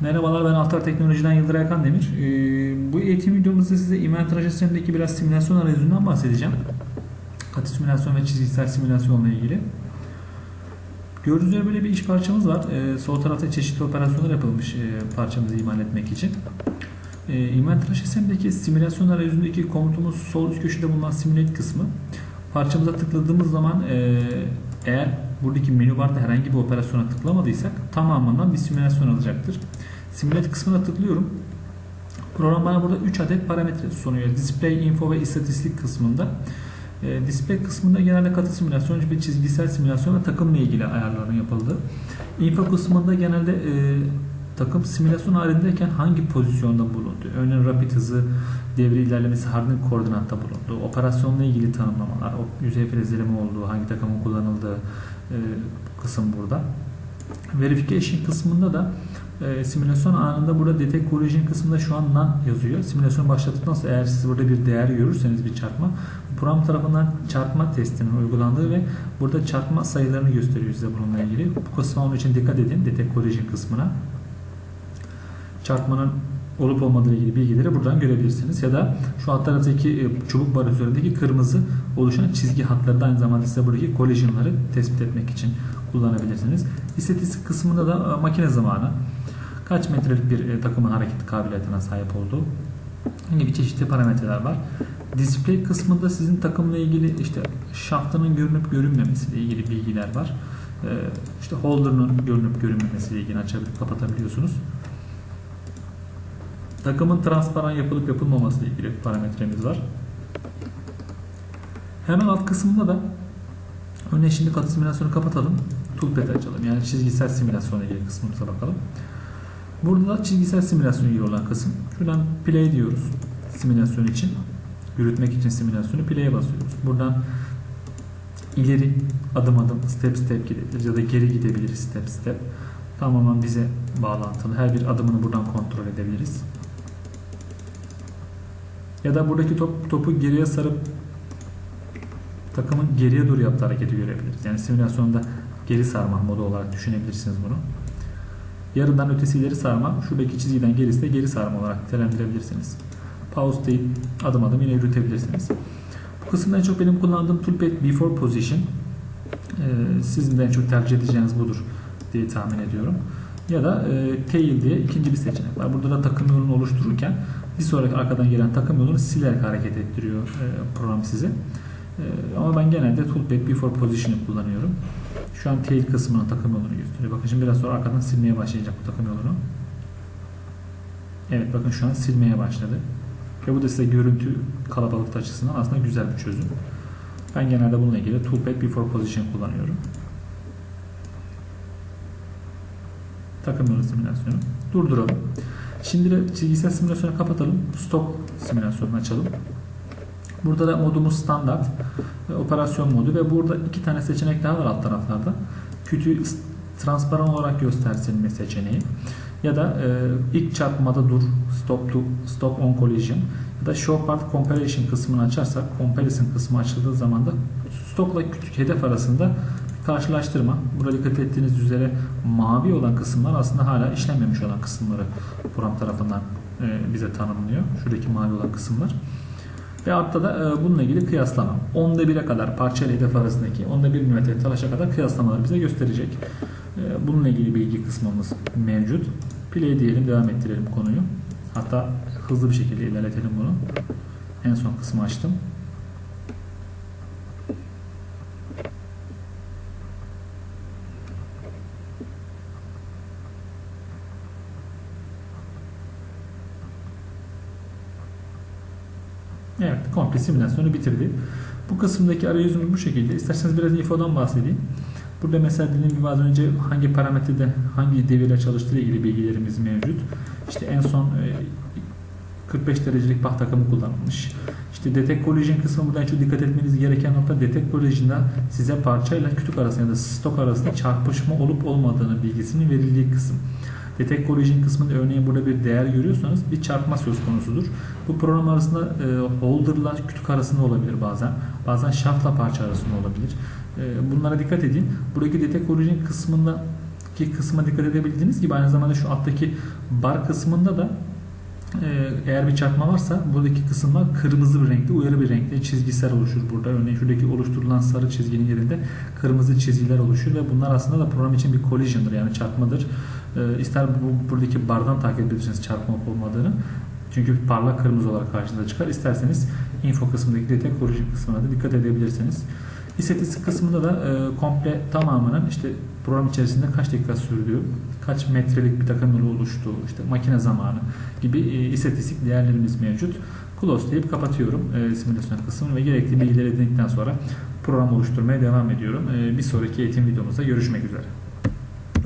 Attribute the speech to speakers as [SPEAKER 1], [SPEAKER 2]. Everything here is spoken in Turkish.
[SPEAKER 1] Merhabalar ben Altar Teknoloji'den Yıldır Erkan Demir. Ee, bu eğitim videomuzda size inventar sistemindeki biraz simülasyon arayüzünden bahsedeceğim. Katı simülasyon ve çizgisel simülasyonla ilgili. Gördüğünüz üzere böyle bir iş parçamız var. Ee, sol tarafta çeşitli operasyonlar yapılmış e, parçamızı imal etmek için. E, inventar sistemindeki simülasyon arayüzündeki komutumuz sol üst köşede bulunan simulate kısmı. Parçamıza tıkladığımız zaman e, eğer buradaki menü barda herhangi bir operasyona tıklamadıysak tamamından bir simülasyon alacaktır. Simulate kısmına tıklıyorum. Program bana burada 3 adet parametre sunuyor. Display, info ve istatistik kısmında. E, display kısmında genelde katı simülasyon ve çizgisel simülasyon ve takımla ilgili ayarların yapıldığı. Info kısmında genelde e, takım simülasyon halindeyken hangi pozisyonda bulundu? Örneğin rapid hızı, devre ilerlemesi, hardened koordinatta bulundu. Operasyonla ilgili tanımlamalar, o yüzey frezeleme olduğu, hangi takımın kullanıldığı e, kısım burada. Verification kısmında da e, simülasyon anında burada detect collision kısmında şu an none yazıyor. Simülasyon başlattıktan sonra eğer siz burada bir değer görürseniz bir çarpma program tarafından çarpma testinin uygulandığı ve burada çarpma sayılarını gösteriyor size bununla ilgili. Bu kısma onun için dikkat edin detect collision kısmına. Çarpmanın olup olmadığı ilgili bilgileri buradan görebilirsiniz. Ya da şu alt taraftaki e, çubuk bar üzerindeki kırmızı oluşan çizgi hatları da aynı zamanda size buradaki collision'ları tespit etmek için kullanabilirsiniz. İstatistik kısmında da e, makine zamanı, kaç metrelik bir e, takımın hareket kabiliyetine sahip olduğu gibi çeşitli parametreler var. Display kısmında sizin takımla ilgili işte şaftının görünüp görünmemesi ile ilgili bilgiler var. İşte holder'ın görünüp görünmemesi ile ilgili açabilip kapatabiliyorsunuz. Takımın transparan yapılıp yapılmaması ile ilgili parametremiz var. Hemen alt kısmında da örneğin şimdi katı simülasyonu kapatalım. Toolpad açalım. Yani çizgisel simülasyona ilgili kısmımıza bakalım. Burada da çizgisel simülasyon ilgili olan kısım. Şuradan play diyoruz simülasyon için. Yürütmek için simülasyonu play'e basıyoruz. Buradan ileri adım adım step step gidebiliriz ya da geri gidebiliriz step step. Tamamen bize bağlantılı. Her bir adımını buradan kontrol edebiliriz. Ya da buradaki top, topu geriye sarıp takımın geriye doğru yaptığı hareketi görebiliriz. Yani simülasyonda geri sarma modu olarak düşünebilirsiniz bunu. Yarından ötesi ileri sarma, şuradaki çizgiden gerisi de geri sarma olarak nitelendirebilirsiniz. Pause deyip adım adım yine yürütebilirsiniz. Bu kısımda en çok benim kullandığım toolpad before position. Ee, sizin de en çok tercih edeceğiniz budur diye tahmin ediyorum. Ya da e, tail diye ikinci bir seçenek var. Burada da takım yolunu oluştururken bir sonraki arkadan gelen takım yolunu silerek hareket ettiriyor e, program size. E, ama ben genelde toolpad before position'ı kullanıyorum. Şu an tail kısmına takım yolunu gösteriyor. Bakın şimdi biraz sonra arkadan silmeye başlayacak bu takım yolunu. Evet bakın şu an silmeye başladı. Ve bu da size görüntü kalabalıkta açısından aslında güzel bir çözüm. Ben genelde bununla ilgili toolpad before position kullanıyorum. Takım yolu simülasyonu. Durduralım. Şimdi de çizgisel simülasyonu kapatalım. Stok simülasyonunu açalım. Burada da modumuz standart. Operasyon modu ve burada iki tane seçenek daha var alt taraflarda. Kütüğü transparan olarak göstersilme seçeneği. Ya da e, ilk çarpmada dur, stop to, stop on collision ya da show part comparison kısmını açarsak comparison kısmı açıldığı zaman da stokla küçük hedef arasında karşılaştırma. Burada dikkat ettiğiniz üzere mavi olan kısımlar aslında hala işlenmemiş olan kısımları program tarafından e, bize tanımlıyor. Şuradaki mavi olan kısımlar. Ve altta da e, bununla ilgili kıyaslama. Onda 1'e kadar parça ile hedef arasındaki onda 1 mm talaşa kadar kıyaslamalar bize gösterecek. E, bununla ilgili bilgi kısmımız mevcut. Play diyelim devam ettirelim konuyu. Hatta hızlı bir şekilde ilerletelim bunu. En son kısmı açtım. Evet, komple simülasyonu bitirdi. Bu kısımdaki arayüzümüz bu şekilde. İsterseniz biraz infodan bahsedeyim. Burada mesela dediğim gibi az önce hangi parametrede hangi devirle çalıştığı ilgili bilgilerimiz mevcut. İşte en son 45 derecelik bah takımı kullanılmış. İşte detect collision kısmı buradan çok dikkat etmeniz gereken nokta detect collision'da size parçayla kütük arasında ya da stok arasında çarpışma olup olmadığını bilgisinin verildiği kısım. Detect Collision kısmında örneğin burada bir değer görüyorsanız bir çarpma söz konusudur. Bu program arasında e, holder'la kütük arasında olabilir bazen. Bazen shaft'la parça arasında olabilir. E, bunlara dikkat edin. Buradaki Detect Collision kısmında ki kısma dikkat edebildiğiniz gibi aynı zamanda şu alttaki bar kısmında da eğer bir çarpma varsa buradaki kısımlar kırmızı bir renkte, uyarı bir renkte çizgisel oluşur burada. Örneğin şuradaki oluşturulan sarı çizginin yerinde kırmızı çizgiler oluşur ve bunlar aslında da program için bir collision'dır yani çarpmadır. E, ister bu buradaki bardan takip edebilirsiniz çarpma olmadığını. Çünkü parlak kırmızı olarak karşınıza çıkar. İsterseniz info kısmındaki detect collision kısmına da dikkat edebilirsiniz. İstatistik kısmında da e, komple tamamının işte program içerisinde kaç dakika sürdüğü, kaç metrelik bir takım yolu oluştuğu, işte makine zamanı gibi e, istatistik değerlerimiz mevcut. Close deyip kapatıyorum e, simülasyon kısmını ve gerekli bilgileri edindikten sonra program oluşturmaya devam ediyorum. E, bir sonraki eğitim videomuzda görüşmek üzere.